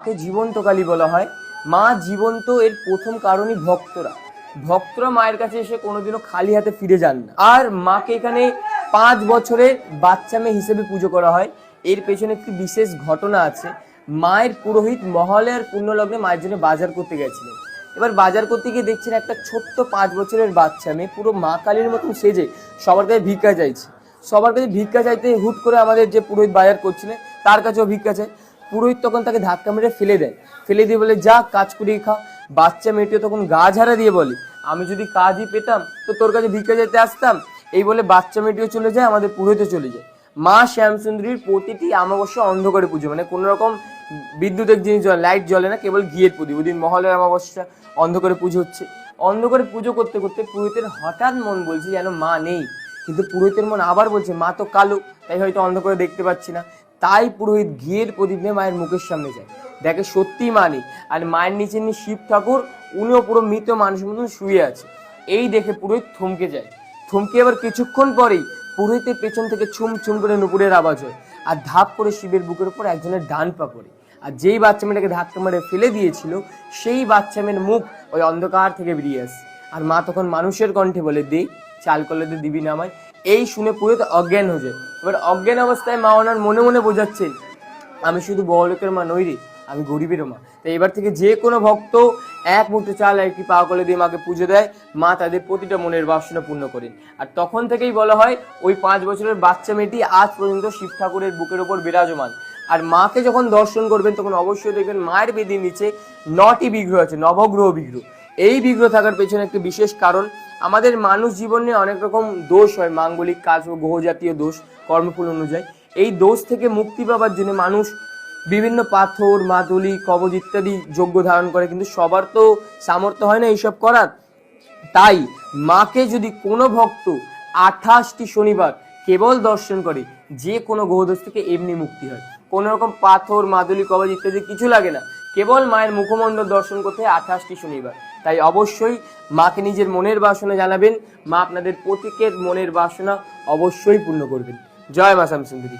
মাকে জীবন্ত কালী বলা হয়। মা জীবন্ত, এর প্রথম কারণই ভক্তরা। ভক্তরা মায়ের কাছে এসে কোনোদিনও খালি হাতে ফিরে যান না। আর মাকে এখানে পাঁচ বছরের বাচ্চা মেয়ে হিসেবে পুজো করা হয়। এর পেছনে একটি বিশেষ ঘটনা আছে। মায়ের পুরোহিত মহলের পুণ্যলগ্নে মায়ের জন্য বাজার করতে গেছিলেন। এবার বাজার করতে গিয়ে দেখছেন একটা ছোট্ট পাঁচ বছরের বাচ্চা মেয়ে। পুরো মা কালীর মতন সেজে সবার কাছে ভিক্ষা চাইছে। সবার কাছে ভিক্ষা চাইতে হুট করে আমাদের যে পুরোহিত বাজার করছিলেন, তার কাছেও ভিক্ষা চায়। পুরোহিত তখন তাকে ধাক্কা মেরে ফেলে দেয়। ফেলে দিয়ে বলে, যা, কাজ করিয়ে খা। বাচ্চা মেয়েটিও তখন গা ঝাড়া দিয়ে বলে, আমি যদি কাজই পেতাম, তো তোর কাছে ভিক্ষা যেতে আসতাম? এই বলে বাচ্চা মেয়েটিও চলে যায়, আমাদের পুরোহিতও চলে যায়। মা শ্যামসুন্দরীর প্রতিটি অমাবস্যা অন্ধকারে পুজো মানে কোনো রকম বিদ্যুতের জিনিস জ্বলে, লাইট জ্বলে না, কেবল ঘিয়ের প্রদীপ। ওদিন মহলের অমাবস্যা, অন্ধকারে পুজো হচ্ছে। অন্ধকারে পুজো করতে করতে পুরোহিতের হঠাৎ মন বলছে, যেন মা নেই। কিন্তু পুরোহিতের মন আবার বলছে, মা তো কালো, তাই হয়তো অন্ধকারে দেখতে পাচ্ছি না। তাই পুরোহিত ঘিয়ের প্রদীপ নিয়ে মায়ের মুখের সামনে যায়। দেখে সত্যি মা নেই। আর মায়ের নিচে নিয়ে শিব ঠাকুর, উনিও পুরো মৃত মানুষের মতন শুয়ে আছে। এই দেখে পুরোহিত থমকে যায়। থমকে আবার কিছুক্ষণ পরেই পুরোহিতের পেছন থেকে ছুম ছুম করে নুপুরের আওয়াজ হয়। আর ধাপ করে শিবের বুকের উপর একজনের ডান পা পড়ে। আর যেই বাচ্চা মেয়েটাকে ধাক্কা মেরে ফেলে দিয়েছিল, সেই বাচ্চা মেয়ের মুখ ওই অন্ধকার থেকে বেরিয়ে আসে। আর মা তখন মানুষের কণ্ঠে বলে, দে, চাল কলেতে দিবি না আমায়। এই শুনে পুরোহিত অজ্ঞান হয়ে যায়। এবার অজ্ঞান অবস্থায় মা ওনার মনে মনে বোঝাচ্ছেন, আমি শুধু বড়লোকের মা নই রে, আমি গরিবেরও মা। তাই এবার থেকে যে কোনো ভক্ত এক মুহূর্তে চাল আর একটি করে দিয়ে মাকে পুজো দেয়, মা তাদের প্রতিটা মনের বাসনা পূর্ণ করেন। আর তখন থেকেই বলা হয়, ওই পাঁচ বছরের বাচ্চা মেয়েটি আজ পর্যন্ত শিব ঠাকুরের বুকের ওপর বিরাজমান। আর মাকে যখন দর্শন করবেন, তখন অবশ্যই দেখবেন মায়ের বেদির নিচে নটি বিগ্রহ আছে, নবগ্রহ বিগ্রহ। এই বিগ্রহ থাকার পেছনে একটি বিশেষ কারণ আমাদের মানুষ জীবনে অনেক রকম দোষ হয়, মাঙ্গলিক কাজ ও গ্রহ জাতীয় দোষ, কর্মফল অনুযায়ী। এই দোষ থেকে মুক্তি পাওয়ার জন্য মানুষ বিভিন্ন পাথর, মাদুলি, কবজ ইত্যাদি যোগ্য ধারণ করে, কিন্তু সবার তো সামর্থ্য হয় না এইসব করার। তাই মাকে যদি কোনো ভক্ত আঠাশটি শনিবার কেবল দর্শন করে, যে কোনো গ্রহদোষ থেকে এমনি মুক্তি হয়। কোনো রকম পাথর, মাদুলি, কবজ ইত্যাদি কিছু লাগে না। কেবল মায়ের মুখমণ্ডল দর্শন করতে আঠাশটি শনিবার। তাই অবশ্যই মাকে নিজের মনের বাসনা জানাবেন। মা আপনাদের প্রতীকের মনের বাসনা অবশ্যই পূর্ণ করবেন। জয় মা শ্যামসুন্দরী।